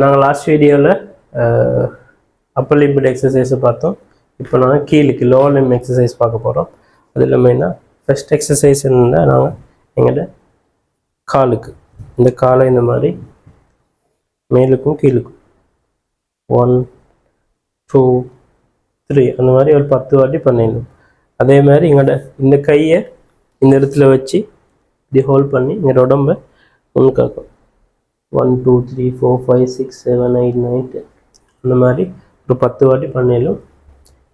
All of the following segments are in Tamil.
நாங்கள் லாஸ்ட் வீடியோவில் அப்பர் லிமிட் எக்ஸசைஸை பார்த்தோம். இப்போ நாங்கள் கீழுக்கு லோ லிம் எக்ஸசைஸ் பார்க்க போகிறோம் அது மெயினாக ஃபஸ்ட் எக்ஸசைஸ் இருந்தால் நாங்கள் எங்கள்கிட்ட காலுக்கு. இந்த காலை இந்த மாதிரி மேலுக்கும் கீழுக்கும். ஒன் டூ த்ரீ அந்த மாதிரி ஒரு பத்து வாட்டி பண்ணிடணும். அதே மாதிரி எங்களோட இந்த கையை இந்த இடத்துல வச்சு இப்படி ஹோல்ட் பண்ணி எங்களோட உடம்ப முன்காக்கும். One two three four five six seven eight nine ten அந்த மாதிரி ஒரு பத்து வாட்டி பண்ணிடலாம்.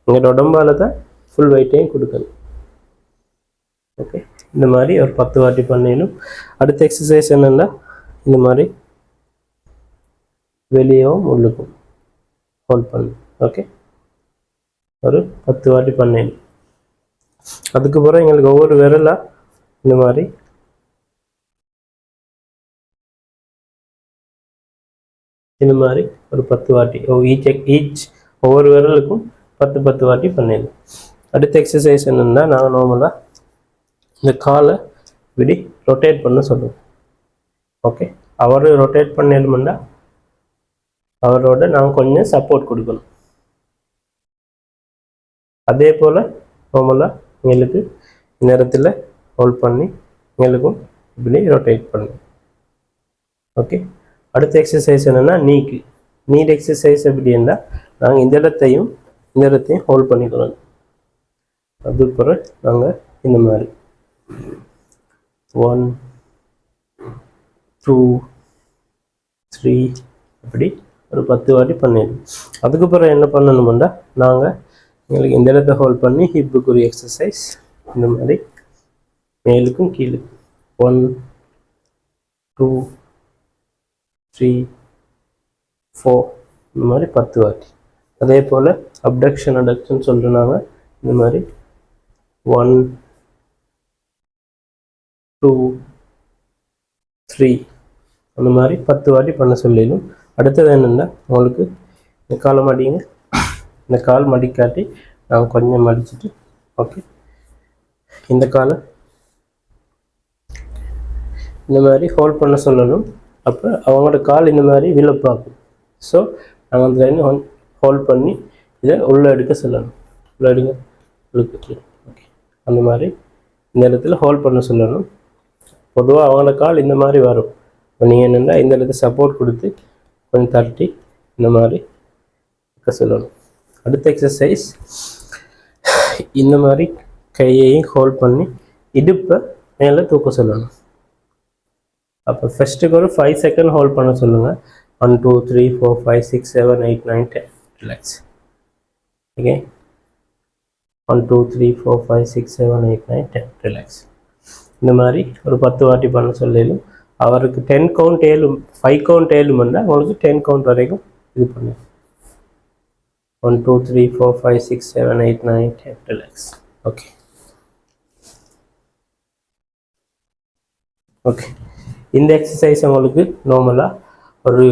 எங்களோட உடம்பால் தான் ஃபுல் வெயிட்டையும் கொடுக்கணும். ஓகே இந்த மாதிரி ஒரு பத்து வாட்டி பண்ணிடலாம் அடுத்த எக்ஸசைஸ் என்னென்னா இந்த மாதிரி வெளியவும் உள்ளுக்கும் ஹோல்ட் பண்ணு ஓகே ஒரு பத்து வாட்டி பண்ணிடணும். அதுக்கப்புறம் எங்களுக்கு ஒவ்வொரு விரலாக இந்த மாதிரி இந்த மாதிரி ஒரு பத்து வாட்டி ஈச் ஈச் ஒவ்வொரு விரலுக்கும் பத்து பத்து வாட்டி பண்ணிடணும் அடுத்த எக்ஸசைஸ் என்னென்னா நாங்கள் நார்மலாக இந்த காலை இப்படி ரொட்டேட் பண்ண சொல்லுவோம். ஓகே அவர் ரொட்டேட் பண்ணிடணும்னா அவரோட நாங்கள் கொஞ்சம் சப்போர்ட் கொடுக்கணும். அதே போல் நார்மலாக எங்களுக்கு நேரத்தில் ஹோல்ட் பண்ணி எங்களுக்கும் இப்படி ரொட்டேட் பண்ணணும். ஓகே அடுத்த எக்ஸசைஸ் என்னென்னா நீக்கு. நீட் எக்ஸசைஸ் எப்படின்னா நாங்கள் இந்த இடத்தையும் இந்த இடத்தையும் ஹோல்ட் பண்ணிக்கிறோம். அதுக்கப்புறம் நாங்கள் இந்த மாதிரி. ஒன் டூ த்ரீ அப்படி ஒரு பத்து வாட்டி பண்ணிடணும் அதுக்கப்புறம் என்ன பண்ணணும்னா நாங்கள் எங்களுக்கு இந்த இடத்த ஹோல்ட் பண்ணி ஹிப்புக்குரிய எக்ஸசைஸ் இந்த மாதிரி மேலுக்கும் கீழே ஒன் டூ த்ரீ ஃபோர் இந்த மாதிரி பத்து வாட்டி. அதே போல் அப்டக்ஷன் அடக்ஷன் சொல்கிறாங்க இந்த மாதிரி ஒன் டூ த்ரீ அந்த மாதிரி பத்து வாட்டி பண்ண சொல்லிடும் அடுத்தது என்னென்னா உங்களுக்கு இந்த காலை மடிங்க. இந்த கால் மடிக்காட்டி நான் கொஞ்சம் மடிச்சுட்டு ஓகே இந்த காலை இந்த மாதிரி ஹோல்ட் பண்ண சொல்லணும். அப்போ அவங்களோட கால் இந்த மாதிரி விழப்பாகும் ஸோ நாங்கள் அந்த லைனை ஹோல்ட் பண்ணி இதை உள்ளே எடுக்க சொல்லணும். உள்ளே எடுக்க இழுக்கு ஓகே அந்த மாதிரி இந்த இடத்துல ஹோல்ட் பண்ண சொல்லணும். பொதுவாக அவங்களோட கால் இந்த மாதிரி வரும். இப்போ நீங்கள் என்னென்னா இந்த இடத்துல சப்போர்ட் கொடுத்து கொஞ்சம் தட்டி இந்த மாதிரி இருக்க சொல்லணும். அடுத்த எக்ஸசைஸ் இந்த மாதிரி கையையும் ஹோல்ட் பண்ணி இடுப்பை மேலே தூக்க சொல்லணும். அப்போ ஃபஸ்ட்டுக்கு ஒரு ஃபைவ் செகண்ட் ஹோல்ட் பண்ண சொல்லுங்கள் one two three four five six seven eight nine ten relax okay one two three four five six seven eight nine ten relax இந்த மாதிரி ஒரு பத்து வாட்டி பண்ண சொல்லிடும் அவருக்கு டென் கவுண்ட் ஏழும் ஃபைவ் கவுண்ட் ஏழுமெண்டா உங்களுக்கு டென் கவுண்ட் வரைக்கும் இது பண்ணு one two three four five six seven eight nine ten relax okay okay இந்த எக்ஸசைஸ் உங்களுக்கு நார்மலாக ஒரு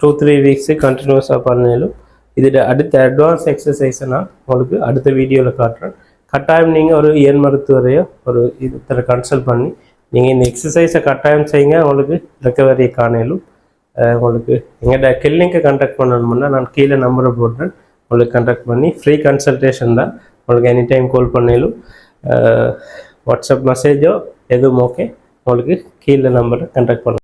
டூ த்ரீ வீக்ஸு கண்டினியூஸாக பண்ணாலும் இதில் அடுத்த அட்வான்ஸ் எக்ஸசைஸை நான் உங்களுக்கு அடுத்த வீடியோவில் காட்டுறேன். கட்டாயம் நீங்கள் ஒரு இயன் மருத்துவரையோ ஒரு இத்தனை கன்சல்ட் பண்ணி நீங்கள் இந்த எக்ஸசைஸை கட்டாயம் செய்யுங்க. உங்களுக்கு ரெக்கவரி காணலும் உங்களுக்கு எங்கள்கிட்ட கிளினிக்கை கண்டக்ட் பண்ணணும்னா நான் கீழே நம்பரை போடுறேன். உங்களுக்கு கண்டக்ட் பண்ணி ஃப்ரீ கன்சல்டேஷன் தான் உங்களுக்கு எனி டைம் கால் பண்ணலும் வாட்ஸ்அப் மெசேஜோ எதுவும் ஓகே உங்களுக்கு கீழே நம்பரை கண்டக்ட் பண்ண.